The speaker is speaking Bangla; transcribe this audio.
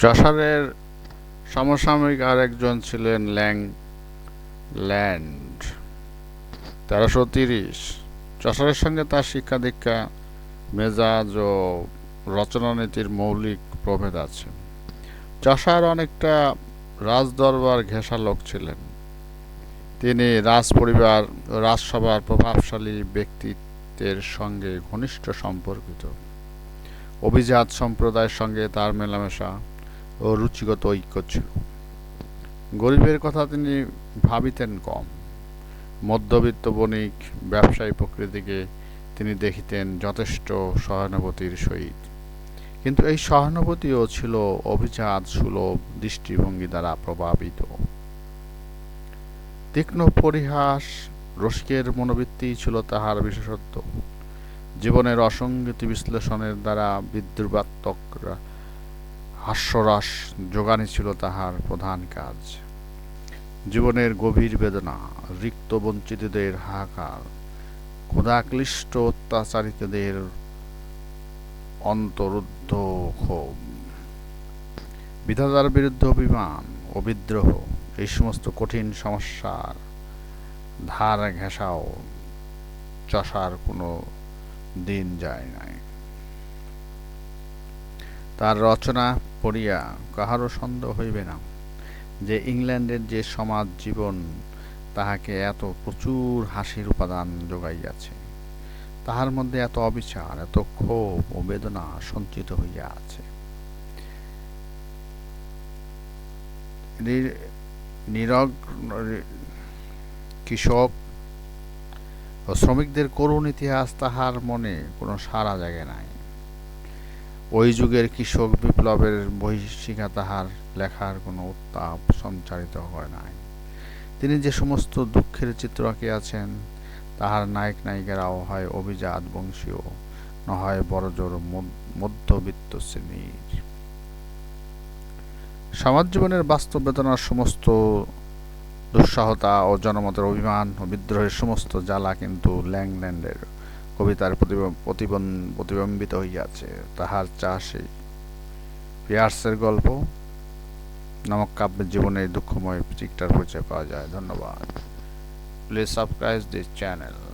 চসারের সমসাময়িক আরেকজন ছিলেন ল্যাং ল্যান্ড, তেরোশো তিরিশ। চসারের সঙ্গে তার শিক্ষা দীক্ষা, মেজাজ ও রচনানীতির মৌলিক প্রভেদ আছে। চসার অনেকটা রাজদরবার ঘেঁষা লোক ছিলেন। তিনি রাজ পরিবার রাজসভার প্রভাবশালী ব্যক্তিত্বের সঙ্গে ঘনিষ্ঠ সম্পর্কিত। অভিজাত সম্প্রদায়ের সঙ্গে তার মেলামেশা ও রুচিগত ঐক্য ছিল। গরিবের কথা তিনি ভাবিতেন কম। মধ্যবিত্ত বণিক ব্যবসায়ী প্রকৃতিকে তিনি দেখিতেন যথেষ্ট সহানুভূতির সহিত। কিন্তু এই সহানুভূতিও ছিল অভিজাত সুলভ দৃষ্টিভঙ্গি দ্বারা প্রভাবিত। তীক্ষ্ণ পরিহাস, রসিকের মনোবৃত্তি ছিল তাহার বিশেষত্ব। জীবনের অসঙ্গতি বিশ্লেষণের দ্বারা বিদ্রুপাত্মক হাস্যরস যোগানই ছিল তাহার প্রধান কাজ। জীবনের গভীর বেদনা, রিক্ত বঞ্চিতদের হাহাকার, ক্ষুধাক্লিষ্ট অত্যাচারিতদের অন্তরুদ্ধ ক্ষোভ। বিধাতার বিরুদ্ধে অভিমান ও বিদ্রোহ, এই সমস্ত কঠিন সমস্যার ধার ঘেঁষাও চষার কোনো দিন যায় নাই। তার রচনা পড়িয়া কাহারও সন্দেহ হইবে না যে ইংল্যান্ডের যে সমাজ জীবন, তাহাকে এত প্রচুর হাসির উপাদান যোগাইয়াছে। তাহার মধ্যে এত অবিচার, এত ক্ষোভ ও বেদনা সঞ্চিত হইয়া আছে। কৃষক ও শ্রমিকদের করুণ ইতিহাস তাহার মনে কোনো সারা জায়গায় নাই। ওই যুগের কৃষক বিপ্লবের বহিশিখা তাহার লেখার কোনো উত্তাপ সঞ্চারিত হয় নাই। তিনি যে সমস্ত দুঃখের চিত্র আঁকিয়াছেন, তাহার নায়ক নায়িকারাও হয় অভিজাত বংশীয় না হয় বড়জোর মধ্যবিত্ত শ্রেণির। সমাজ জীবনের বাস্তব বেদনার সমস্ত দুঃসাহতা ও জনমতের অভিমান ও বিদ্রোহের সমস্ত জ্বালা কিন্তু ল্যাংল্যান্ডের কবিতার প্রতিবিম্বিত হইয়াছে। তাহার চাষে পিয়ার্সের গল্প। নামক কাব্যের জীবনে দুঃখময় চিকটার পরিচয় পাওয়া যায়। ধন্যবাদ। Please subscribe this channel